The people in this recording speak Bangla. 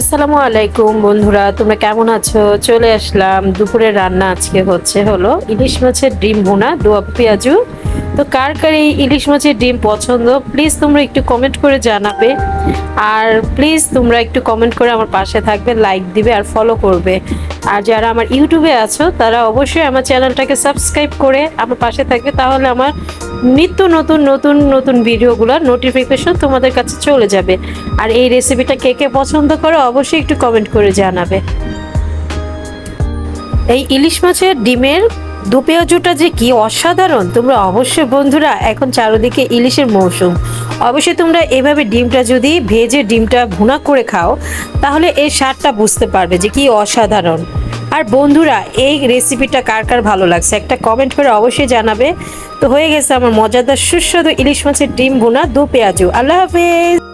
আসসালামু আলাইকুম বন্ধুরা, তোমরা কেমন আছো? চলে আসলাম, দুপুরের রান্না আজকে হচ্ছে হলো ইলিশ মাছের ডিম ভুনা, দোয়া পেঁয়াজু তো কার কার এই ইলিশ মাছের ডিম পছন্দ? প্লিজ তোমরা একটু কমেন্ট করে জানাবে। আর প্লিজ তোমরা একটু কমেন্ট করে আমার পাশে থাকবে লাইক দিবে আর ফলো করবে। আর যারা আমার ইউটিউবে আছো, তারা অবশ্যই আমার চ্যানেলটাকে সাবস্ক্রাইব করে আমার পাশে থাকবে। তাহলে আমার নিত্য নতুন নতুন নতুন ভিডিওগুলোর নোটিফিকেশন তোমাদের কাছে চলে যাবে। আর এই রেসিপিটা কে কে পছন্দ করে, অবশ্যই একটু কমেন্ট করে জানাবে। এই ইলিশ মাছের ডিমের দু পেঁয়াজুটা যে কি অসাধারণ। তোমরা অবশ্যই বন্ধুরা, এখন চারদিকে ইলিশের মৌসুম। অবশ্যই তোমরা এভাবে ডিমটা যদি ভেজে ডিমটা ভুনা করে খাও, তাহলে এর স্বাদটা বুঝতে পারবে যে কি অসাধারণ। আর বন্ধুরা, এই রেসিপিটা কার কার ভালো লাগছে? একটা কমেন্ট করে অবশ্যই জানাবে। তো হয়ে গেছে আমার মজাদার সুস্বাদু ইলিশ মাছের ডিম ভুনা দু পেঁয়াজু আল্লাহ হাফেজ!